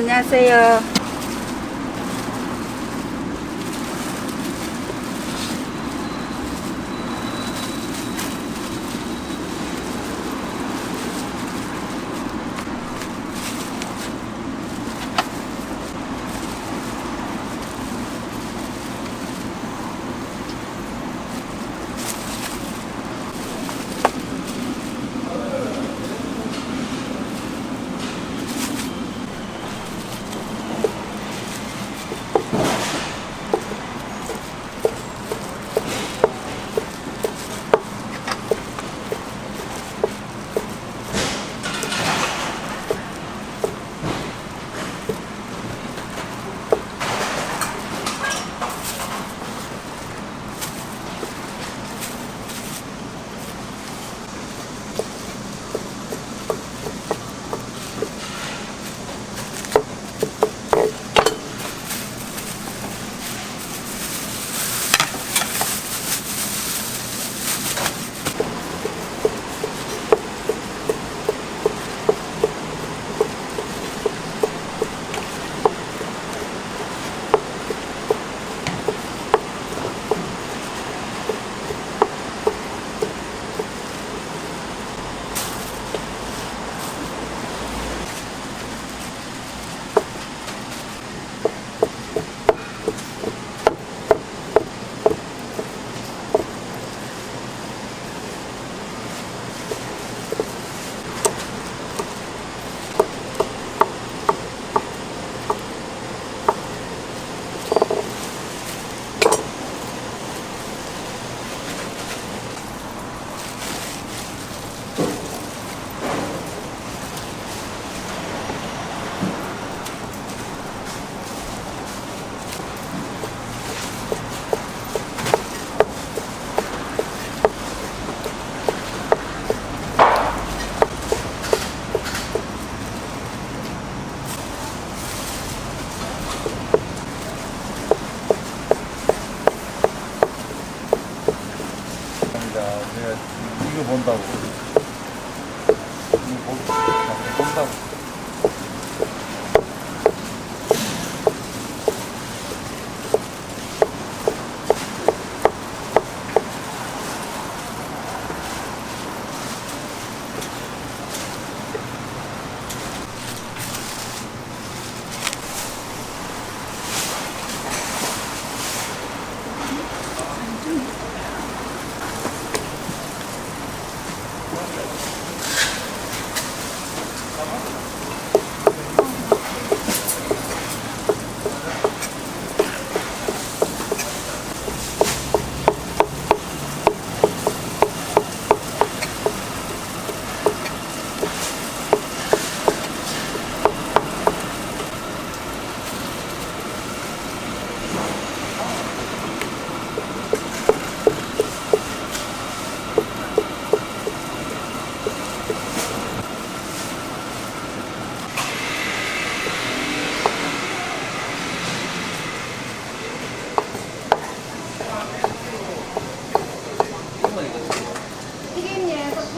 안녕하세요. 나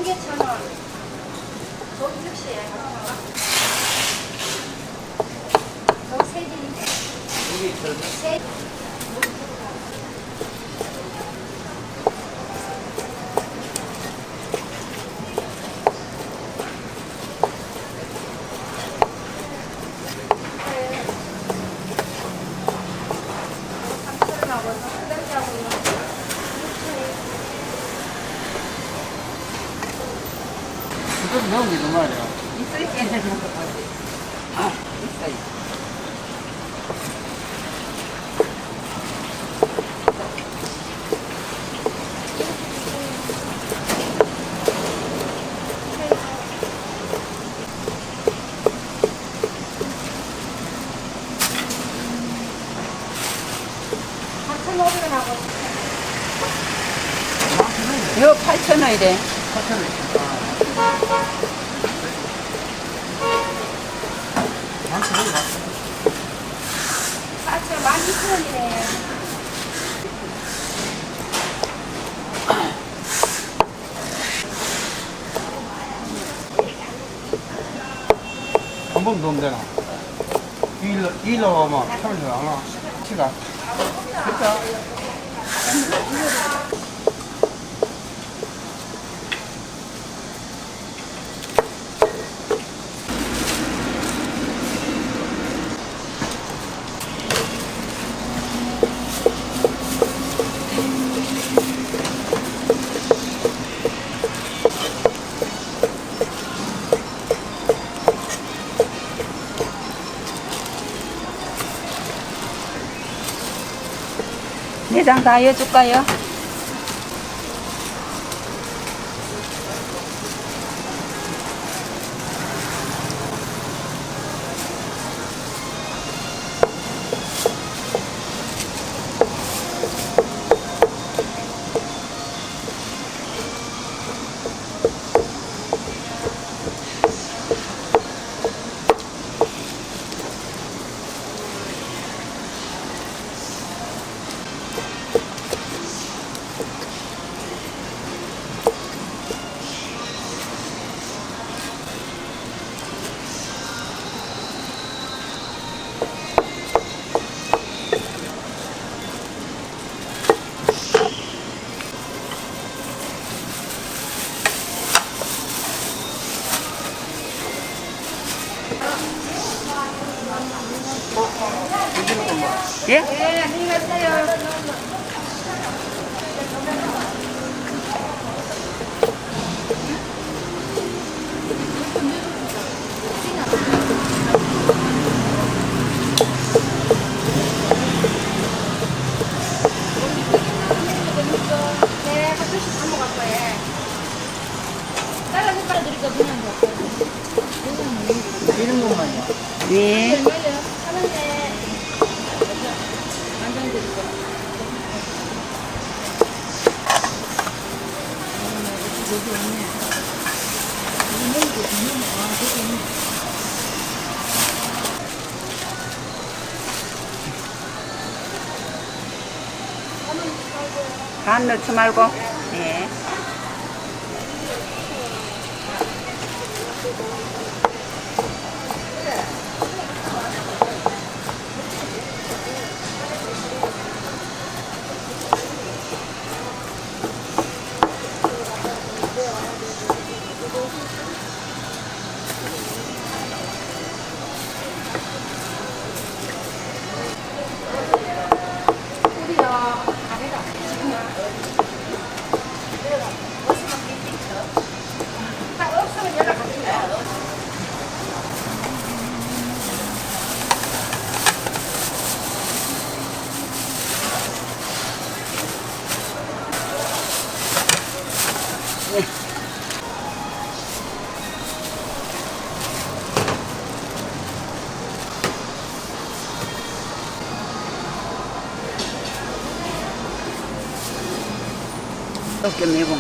개 천 원. 고기 즉시에. 저세 개. ちょっと飲んでよ。사천 만 이천 원이네. 한번 넣으면 되나? 일로, 일로 오면 참을 안 와. 시가. 됐다. 내장 다 해줄까요? કે 간 넣지 말고. 이렇게 매운